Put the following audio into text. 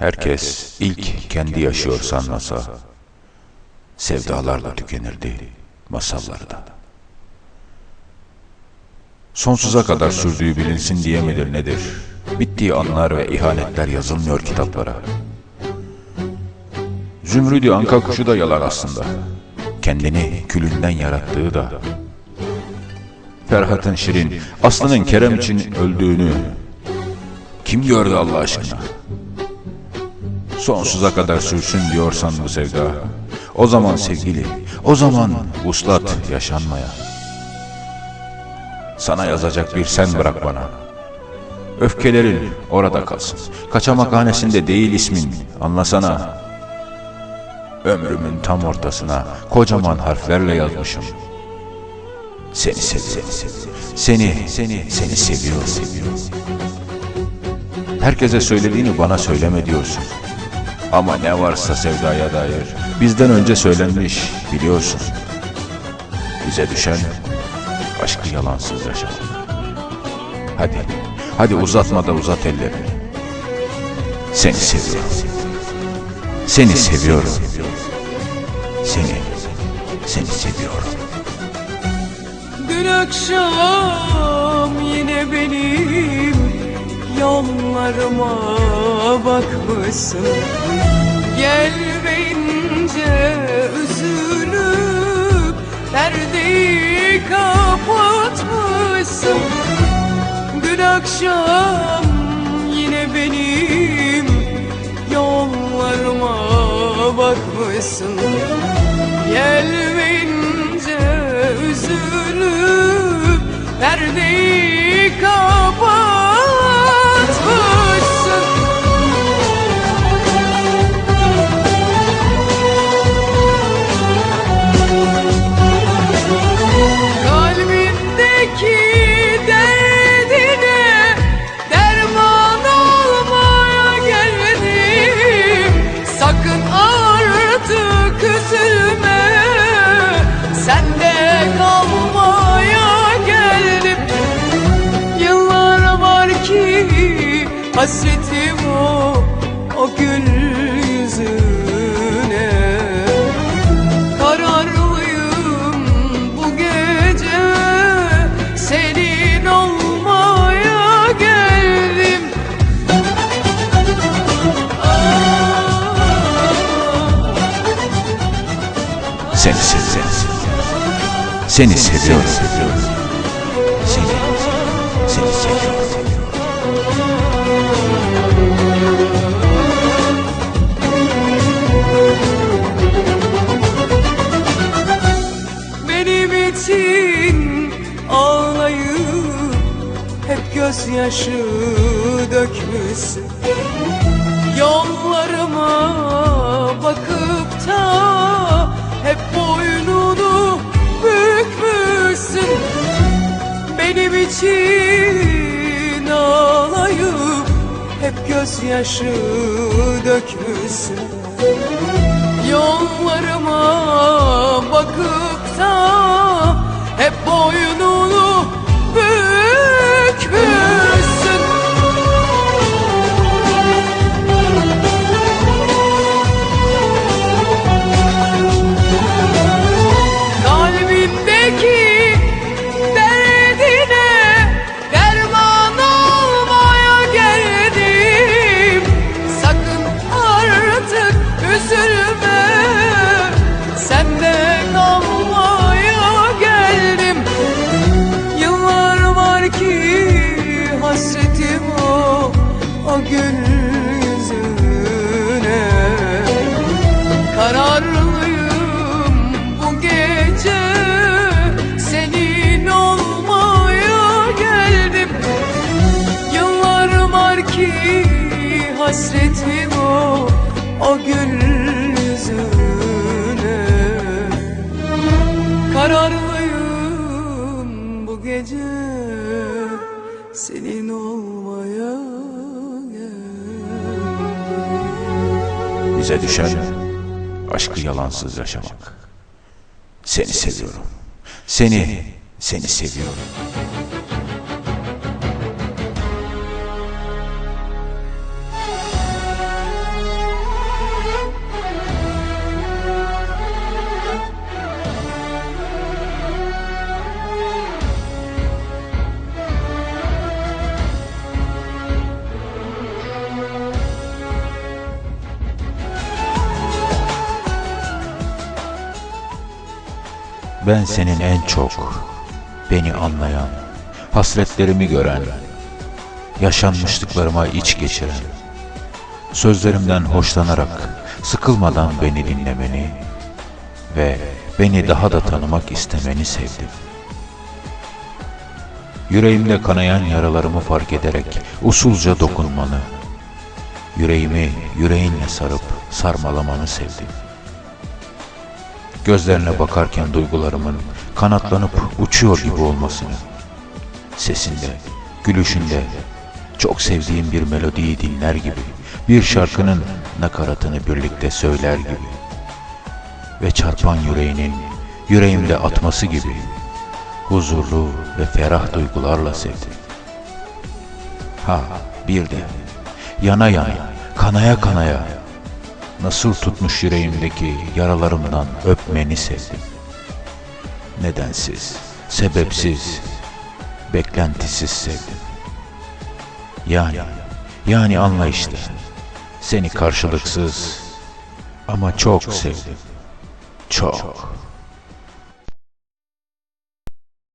Herkes ilk kendi yaşıyor sanmasa, sevdalarla tükenirdi masallarda. Sonsuza kadar sürdüğü bilinsin diye midir nedir? Bittiği anlar ve ihanetler yazılmıyor kitaplara. Zümrüdü anka kuşu da yalan aslında. Kendini külünden yarattığı da. Ferhat'ın Şirin, Aslı'nın Kerem için öldüğünü kim gördü Allah aşkına? Sonsuza kadar sürsün diyorsan bu sevda. O zaman sevgili, o zaman vuslat yaşanmaya. Sana yazacak bir sen bırak bana. Öfkelerin orada kalsın. Kaçamakhanesinde değil ismin, anlasana. Ömrümün tam ortasına kocaman harflerle yazmışım. Seni seviyorum. Seni, seni, seni seviyorum. Herkese söylediğini bana söyleme diyorsun. Ama ne varsa sevdaya dair bizden önce söylenmiş biliyorsun. Bize düşen aşkı yalansız yaşamak. Hadi, hadi uzatma da uzat ellerini. Seni seviyorum. Seni seviyorum. Seni, seni seviyorum. Dün akşam yine benim yollarıma bakmışsın Gelmeyince üzülüp perdeyi kapatmışsın. Dün akşam yine benim yollarıma bakmışsın. Gelmeyince hasretim o O gül yüzüne Kararlıyım bu gece Senin olmaya geldim Seni seviyorum. Seni seviyorum. Gözyaşı dökmüşsün. Yollarıma bakıp da hep boynunu bükmüşsün. Benim için ağlayıp hep gözyaşı dökmüşsün. Yollarıma bakıp da hep boynunu gül yüzüne Kararlıyım bu gece Senin olmaya geldim Bize düşen aşkı yalansız yaşamak. Seni seviyorum. Seni, seni seviyorum. Ben senin en çok beni anlayan, hasretlerimi gören, yaşanmışlıklarıma iç geçiren, sözlerimden hoşlanarak sıkılmadan beni dinlemeni ve beni daha da tanımak istemeni sevdim. Yüreğimde kanayan yaralarımı fark ederek usulca dokunmanı, yüreğimi yüreğinle sarıp sarmalamanı sevdim. Gözlerine bakarken duygularımın kanatlanıp uçuyor gibi olmasını, sesinde, gülüşünde çok sevdiğim bir melodiyi dinler gibi, bir şarkının nakaratını birlikte söyler gibi ve çarpan yüreğinin yüreğimde atması gibi huzurlu ve ferah duygularla sevdim. Ha bir de yana yana, kanaya kanaya nasıl tutmuş yüreğimdeki yaralarımdan öpmeni sevdim. Nedensiz, sebepsiz, beklentisiz sevdim. Yani, yani anla işte. Seni karşılıksız ama çok sevdim. Çok.